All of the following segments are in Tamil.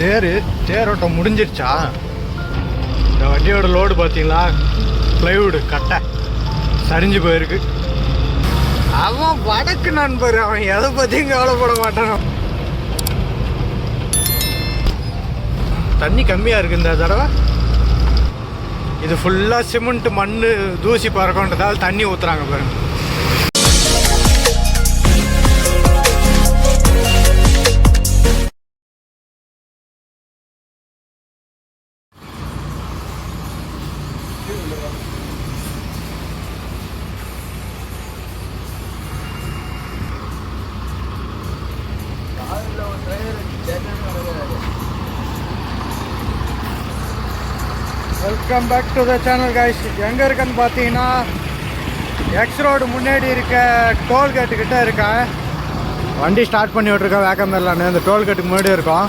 தேர் தேரோட்டம் முடிஞ்சிருச்சா? இந்த வண்டியோட லோடு பார்த்தீங்களா? ப்ளைவுடு கட்டை. சரிஞ்சு போயிருக்கு. அவன் வடக்கு நண்பர் அவன் எதை பற்றியும் கவலைப்பட மாட்டான். தண்ணி கம்மியாக இருக்கு இந்த தடவை. இது ஃபுல்லாக சிமெண்ட் மண் தூசி பறக்கன்றதால தண்ணி ஊற்றுறாங்க பாருங்க. Welcome back to the channel guys எங்கே இருக்கேன்னு பார்த்தீங்கன்னா எக்ஸ் ரோடு முன்னாடி இருக்க டோல்கேட்டு கிட்ட இருக்கேன். வண்டி ஸ்டார்ட் பண்ணி விட்ருக்கேன் வேக்கம்பேர்லான்னு இந்த டோல்கேட்டுக்கு முன்னாடி இருக்கோம்.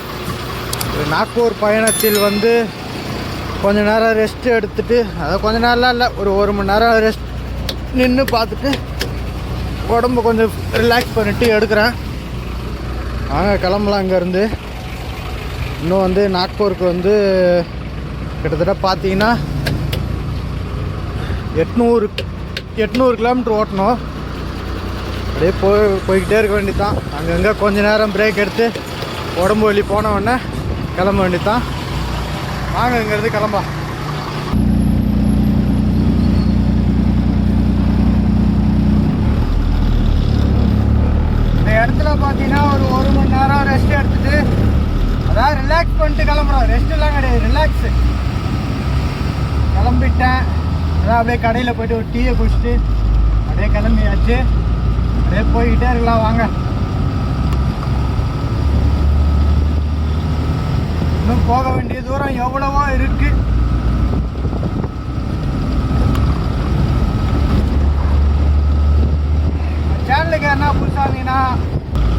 நாக்பூர் பயணத்தில் வந்து கொஞ்ச நேரம் ரெஸ்ட் எடுத்துகிட்டு அதாவது கொஞ்ச நேரம்லாம் இல்லை ஒரு ஒரு மணி நேரம் ரெஸ்ட் நின்று பார்த்துட்டு உடம்பு கொஞ்சம் ரிலாக்ஸ் பண்ணிட்டு எடுக்கிறேன். நாங்கள் கிளம்பலாம் இங்கேருந்து. இன்னும் வந்து நாக்பூருக்கு வந்து கிட்டத்தட்ட பார்த்தீங்கன்னா எட்நூறு எட்நூறு கிலோமீட்டர் ஓட்டணும். அப்படியே போய் போய்கிட்டே இருக்க வேண்டியதான் அங்கங்கே கொஞ்ச நேரம் பிரேக் எடுத்து உடம்பு வலி போன உடனே கிளம்ப வேண்டியதான் வாங்க இங்கேருந்து கிளம்பா இந்த இடத்துல பார்த்தீங்கன்னா ஒரு ஒரு மணி நேரம் ரெஸ்ட் எடுத்துட்டு அதான் ரிலாக்ஸ் பண்ணிட்டு கிளம்புறோம். ரெஸ்ட்லாம் கிடையாது ரிலாக்ஸு கிளம்பிட்டேன். அதான் அப்படியே கடையில் போயிட்டு ஒரு டீயை குடிச்சிட்டு அப்படியே கிளம்பியாச்சு. அப்படியே போய்கிட்டே இருக்கலாம் வாங்க. இன்னும் போக வேண்டிய தூரம் எவ்வளவோ இருக்கு. சேனலுக்கு யாருன்னா புதுசாக இருந்தீங்கன்னா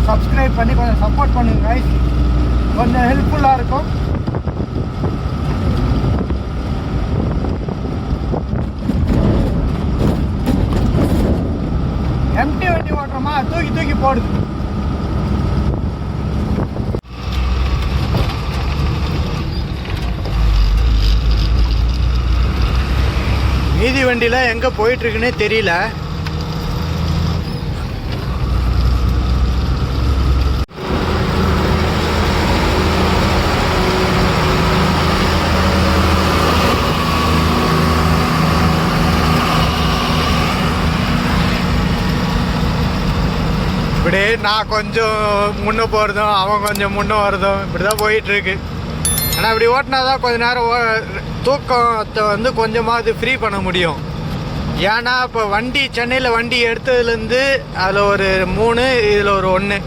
சப்ஸ்கிரைப் பண்ணி கொஞ்சம் சப்போர்ட் பண்ணுங்க கொஞ்சம் ஹெல்ப்ஃபுல்லாக இருக்கும் எம்டி வண்டி ஓட்டுறோமா தூக்கி தூக்கி போடுது மீதி வண்டியில் எங்கே போயிட்டுருக்குன்னே தெரியல. இப்படி நான் கொஞ்சம் முன்னே போகிறதும் அவன் கொஞ்சம் முன்னே வரதும் இப்படி தான் போயிட்டுருக்கு. ஆனால் இப்படி ஓட்டினா தான் கொஞ்ச நேரம் ஓ- தூக்கத்தை வந்து கொஞ்சமாவது ஃப்ரீ பண்ண முடியும். ஏன்னா இப்போ வண்டி சென்னையில் வண்டி எடுத்ததுலேருந்து அதில் ஒரு மூணு இதில் ஒரு ஒன்று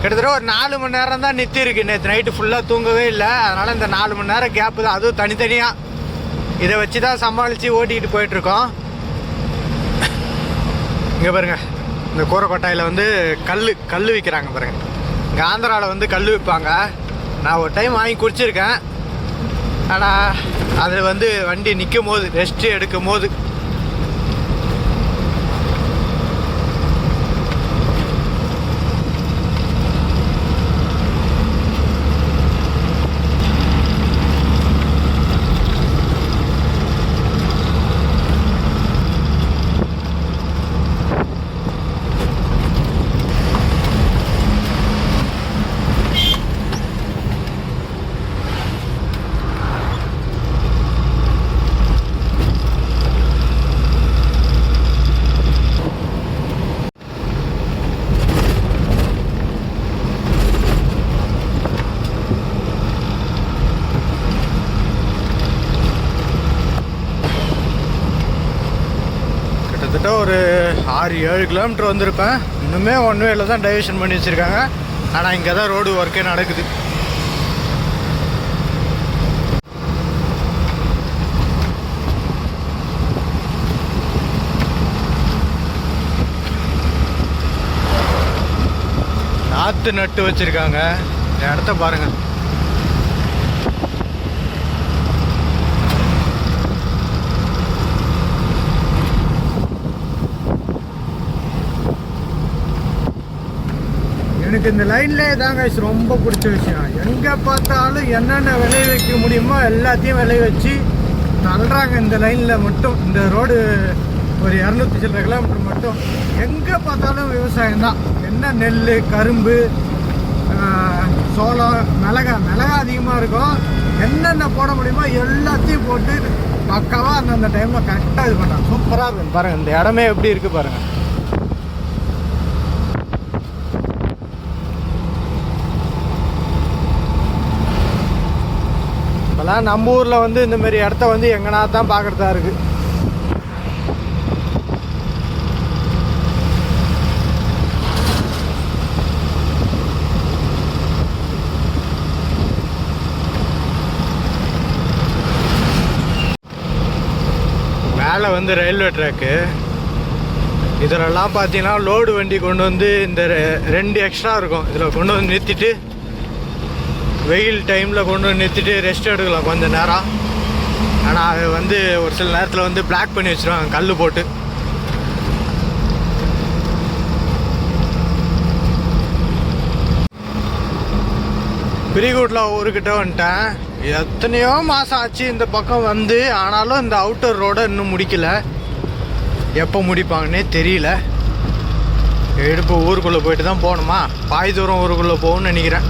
கிட்டத்தட்ட ஒரு நாலு மணி நேரம் தான் நிறுத்தி இருக்கு நேற்று நைட்டு ஃபுல்லாக தூங்கவே இல்லை. அதனால் இந்த நாலு மணி நேரம் கேப்பு தான். அதுவும் தனித்தனியாக இதை வச்சு தான் சமாளித்து ஓட்டிகிட்டு போயிட்டுருக்கோம். இங்கே பாருங்கள் இந்த கூரக்கொட்டாயில் வந்து கல் கல் விற்கிறாங்க பாருங்க. இங்கே ஆந்திராவில் வந்து கல் விற்பாங்க நான் ஒரு டைம் வாங்கி குடிச்சிருக்கேன். ஆனால் அதில் வந்து வண்டி நிற்கும் போது ரெஸ்ட்டு எடுக்கும் போது கிட்டத்தட்ட ஒரு ஆறு ஏழு கிலோமீட்டர் வந்திருப்பேன். இன்னுமே ஒன் வேல தான் டைவர்ஷன் பண்ணி வச்சுருக்காங்க. ஆனால் இங்கே தான் ரோடு ஒர்க்கே நடக்குது. நாற்று நட்டு வச்சுருக்காங்க. இந்த இடத்த பாருங்கள் எனக்கு இந்த லைன்லேயே தாங்க ரொம்ப பிடிச்ச விஷயம். எங்கே பார்த்தாலும் என்னென்ன விளை வைக்க முடியுமோ எல்லாத்தையும் விளை வச்சு தள்ளுறாங்க இந்த லைனில் மட்டும். இந்த ரோடு ஒரு இரநூத்தி சில்லரை கிலோமீட்டர் மட்டும். எங்கே பார்த்தாலும் விவசாயம் தான். என்ன நெல் கரும்பு சோளம் மிளகா மிளகா அதிகமாக இருக்கும். என்னென்ன போட முடியுமோ எல்லாத்தையும் போட்டு பக்காவாக அந்தந்த டைமில் கரெக்டாக இது பண்ணுறாங்க சூப்பராக இருக்கு பாருங்கள் இந்த இடமே எப்படி இருக்குது பாருங்கள் ஆனால் நம்ம ஊரில் வந்து இந்த மாதிரி இடத்த வந்து எங்கனா தான் பார்க்குறதா இருக்கு. மேலே வந்து ரயில்வே ட்ராக்கு. இதிலெல்லாம் பார்த்தீங்கன்னா லோடு வண்டி கொண்டு வந்து இந்த ரெ- ரெண்டு எக்ஸ்ட்ரா இருக்கும். இதில் கொண்டு வந்து நிறுத்திட்டு வெயில் டைமில் கொண்டு நிறுத்திட்டு ரெஸ்ட் எடுக்கலாம் கொஞ்ச நேரம். ஆனால் அது வந்து ஒரு சில நேரத்தில் வந்து பிளாக் பண்ணி வச்சிருவாங்க கல் போட்டு. பிரிகூட்டில் ஊருக்கிட்ட வந்துட்டேன். எத்தனையோ மாதம் ஆச்சு இந்த பக்கம் வந்து ஆனாலும் இந்த அவுட்டர் ரோடை இன்னும் முடிக்கலை. எப்போ முடிப்பாங்கன்னே தெரியல. எடுப்பு ஊருக்குள்ளே போயிட்டு தான் போகணுமா? பாய் தூரம் ஊருக்குள்ளே போகணும்னு நினைக்கிறேன்.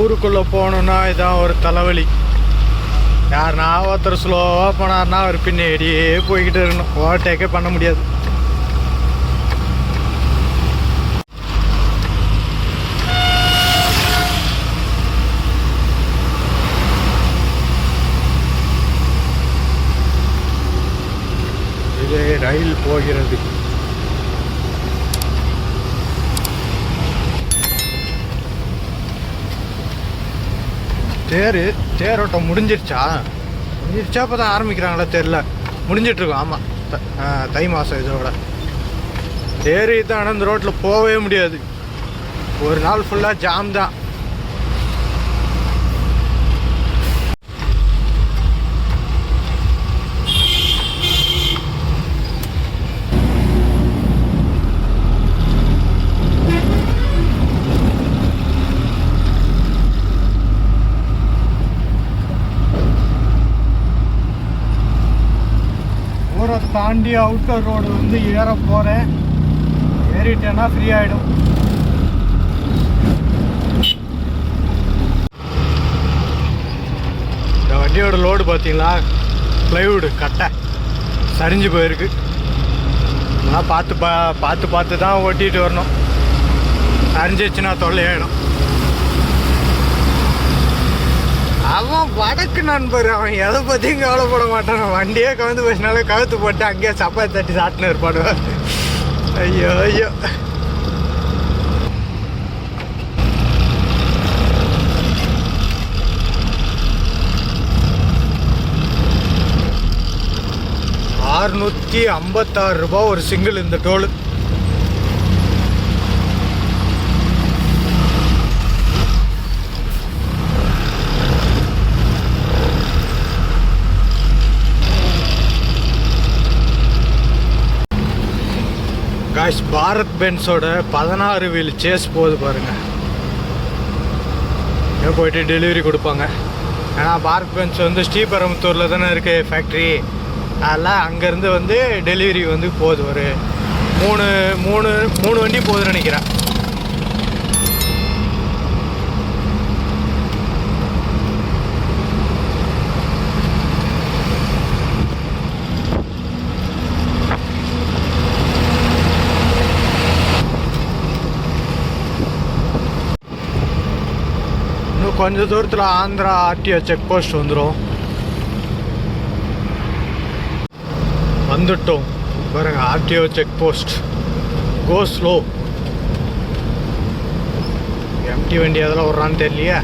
ஊருக்குள்ளே போகணுன்னா இதான் ஒரு தலைவலி. யாருன்னா ஒருத்தர் ஸ்லோவாக போனார்னா அவர் பின்னாடியே போய்கிட்டு இருக்கணும். ஓவர்டேக்கே பண்ண முடியாது இது ரயில் போகிறது தேர் தேரோட்டம் முடிஞ்சிருச்சா? முடிஞ்சிருச்சா? இப்போ தான் ஆரம்பிக்கிறாங்களா? தெரில முடிஞ்சிட்ருக்கோம் ஆமாம் தை மாதம் இதோட. தேர் தான் இந்த ரோட்டில் போகவே முடியாது. ஒரு நாள் ஃபுல்லாக ஜாம் தான் ஊரை தாண்டி அவுட்டர் ரோடு வந்து ஏற போகிறேன் ஏறிட்டேன்னா ஃப்ரீ ஆகிடும் இந்த வண்டியோட லோடு பார்த்தீங்களா? ப்ளைவுட் கட்டை. சரிஞ்சு போயிருக்கு. நான் பார்த்து பா பார்த்து பார்த்து தான் ஓட்டிகிட்டு வரணும். சரிஞ்சிச்சுன்னா தொல்லையாயிடும். அவன் வடக்கு நண்பர் அவன் எதை பற்றியும் கவலைப்பட மாட்டான். வண்டியே கவுந்து போச்சுனால கவுத்து போட்டு அங்கேயே சப்பாத்தி தட்டி சாட்டினு இருப்பானு. ஐயோ ஐயோ. அறுநூற்றி ஐம்பத்தாறு ரூபா ஒரு சிங்கிள் இந்த டோலு. கேஷ் பாரத் பென்ஸோட பதினாறு வீல் சேஸ் போகுது பாருங்க. இங்கே போயிட்டு டெலிவரி கொடுப்பாங்க. ஏன்னா பாரத் பென்ஸ் வந்து ஸ்ரீபெரும்புத்தூரில் தானே இருக்கு ஃபேக்ட்ரி அதெல்லாம் அங்கேருந்து வந்து டெலிவரி வந்து போகுது ஒரு மூணு மூணு மூணு வண்டி போகுதுன்னு நினைக்கிறேன். கொஞ்ச தூரத்தில் ஆந்திரா ஆர்டிஓ செக் போஸ்ட் வந்துடும் வந்துட்டோம். பாருங்க RTO check post go slow empty வண்டி அதெல்லாம் விட்றான்னு தெரியலையே.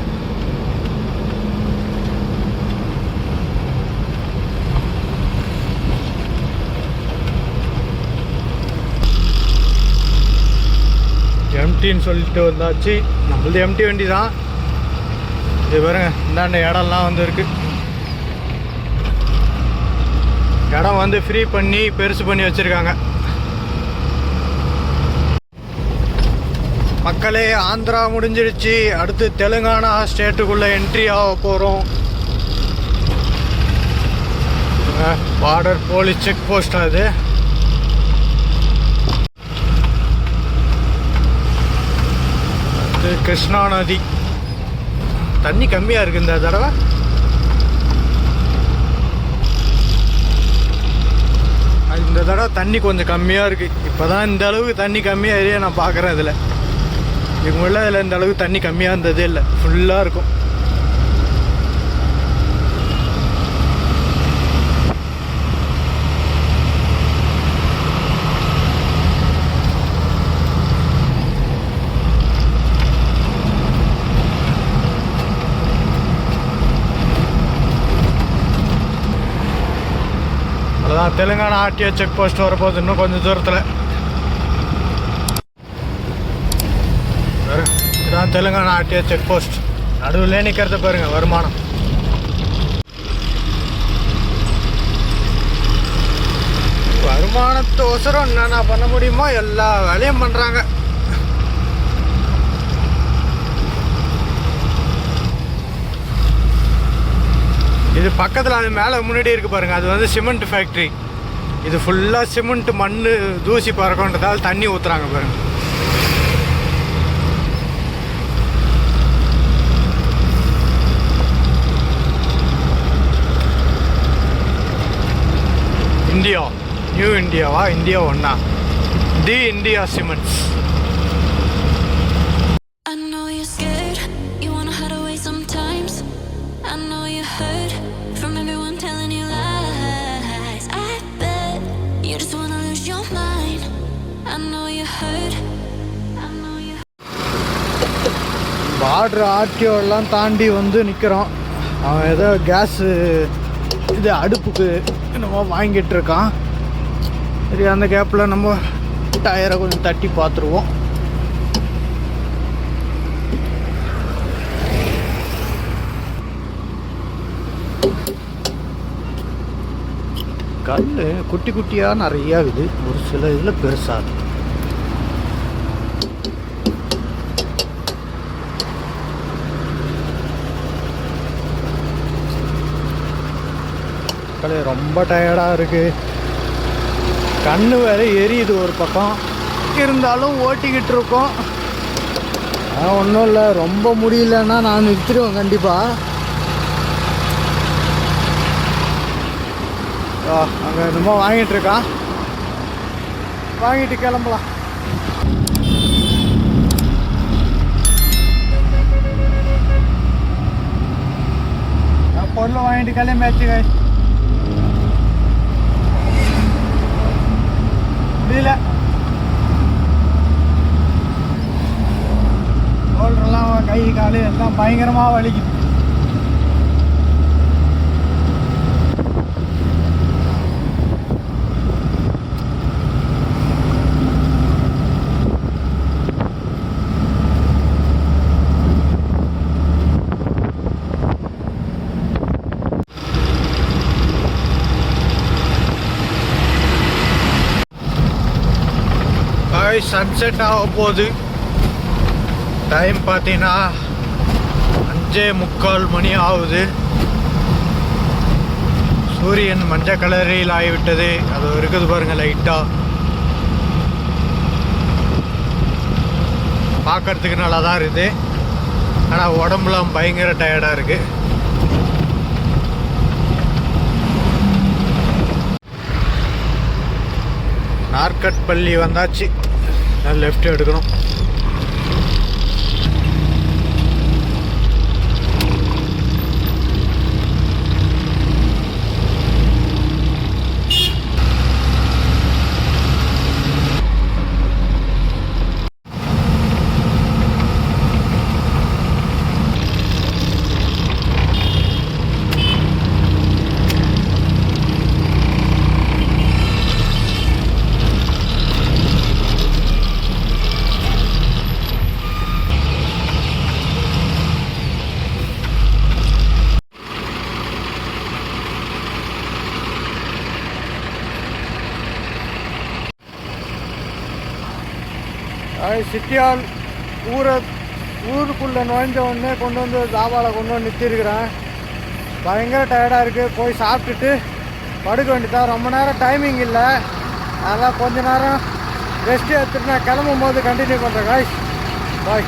எம்டின்னு சொல்லிட்டு வந்தாச்சு. நம்மளது எம்டி வண்டி தான் இது பாருங்க இந்தாண்ட இடம்லாம் வந்து இருக்குது இடம் வந்து ஃப்ரீ பண்ணி பெருசு பண்ணி வச்சுருக்காங்க. மக்களே ஆந்திரா முடிஞ்சிருச்சு. அடுத்து தெலுங்கானா ஸ்டேட்டுக்குள்ளே என்ட்ரி ஆக போகிறோம் பார்டர் போலீஸ் செக் போஸ்ட் அது கிருஷ்ணா நதி. தண்ணி கம்மியாக இருக்கு இந்த தடவை. இந்த தடவை தண்ணி கொஞ்சம் கம்மியாக இருக்குது இப்போ தான் இந்த அளவுக்கு தண்ணி கம்மியாக ஏரியா நான் பார்க்குறேன் இதில். இதுக்கு இதில் இந்த அளவுக்கு தண்ணி கம்மியாக இருந்ததே இல்லை. ஃபுல்லாக இருக்கும் அதான் தெலுங்கானா ஆர்டிஓ செக் போஸ்ட் வரப்போகுது இன்னும் கொஞ்சம் தூரத்தில். இதுதான் தெலுங்கானா ஆர்டிஓ செக் போஸ்ட். நடுவில் நிற்கிறத பாருங்கள் வருமானம். வருமானத்தோசரம் என்னென்ன பண்ண முடியுமோ எல்லா வேலையும் பண்ணுறாங்க இது பக்கத்தில் அது மேலே முன்னாடி இருக்குது பாருங்கள் அது வந்து சிமெண்ட் ஃபேக்ட்ரி இது ஃபுல்லாக சிமெண்ட் மண் தூசி பறக்கன்றதால தண்ணி ஊற்றுறாங்க பாருங்க. இந்தியா நியூ இந்தியாவா இந்தியா ஒன்னா தி இந்தியா சிமெண்ட்ஸ் பார்டர் ஆர்டிஓலாம் தாண்டி வந்து நிற்கிறோம் அவன் ஏதோ கேஸு இது அடுப்புக்கு என்னமோ வாங்கிட்டு இருக்கான். சரி அந்த கேப்பில் நம்ம டயரை கொஞ்சம் தட்டி பார்த்துருவோம். கல் குட்டி குட்டியாக நிறையா இருக்குது. ஒரு சில இதில் பெருசாக இருக்குது மக்களே ரொம்ப டயர்டாக இருக்குது கண்ணு வேற எரியுது ஒரு பக்கம். இருந்தாலும் ஓட்டிக்கிட்டு இருக்கோம். ஆனால் ஒன்றும் இல்லை. ரொம்ப முடியலன்னா நான் நிறுத்திடுவேன் கண்டிப்பாக அங்கே என்னமோ வாங்கிட்டு இருக்கான் வாங்கிட்டு கிளம்பலாம். பொருள் வாங்கிட்டு கிளம்பியாச்சு guys. முடியல ஷோல்டர்லாம் கை காலு எல்லாம் பயங்கரமாக வலிக்குது பாய் சன்செட் ஆக போகுது. டைம் பார்த்தீங்கன்னா அஞ்சே முக்கால் மணி ஆகுது. சூரியன் மஞ்சள் கலரில் ஆகிவிட்டது. அது இருக்குது பாருங்க லைட்டாக பார்க்கறதுக்கு நல்லா தான் இருக்குது. ஆனால் உடம்புலாம் பயங்கர டயர்டாக இருக்குது நார்கட் பள்ளி ഞാൻ ലെഫ്റ്റ് എടുക്കണം. சிட்டியால் ஊரை ஊருக்குள்ளே நுழைஞ்ச உடனே கொண்டு வந்து தாபாவில் கொண்டு வந்து நிறுத்திருக்கிறேன் பயங்கர டயர்டாக இருக்குது போய் சாப்பிட்டுட்டு படுக்க வேண்டியதான் ரொம்ப நேரம் டைமிங் இல்லை. அதெல்லாம் கொஞ்ச நேரம் ரெஸ்ட் எடுத்துட்டு நான் கிளம்பும் போது கண்டினியூ பண்ணுறேன் காய்ஸ் பாய்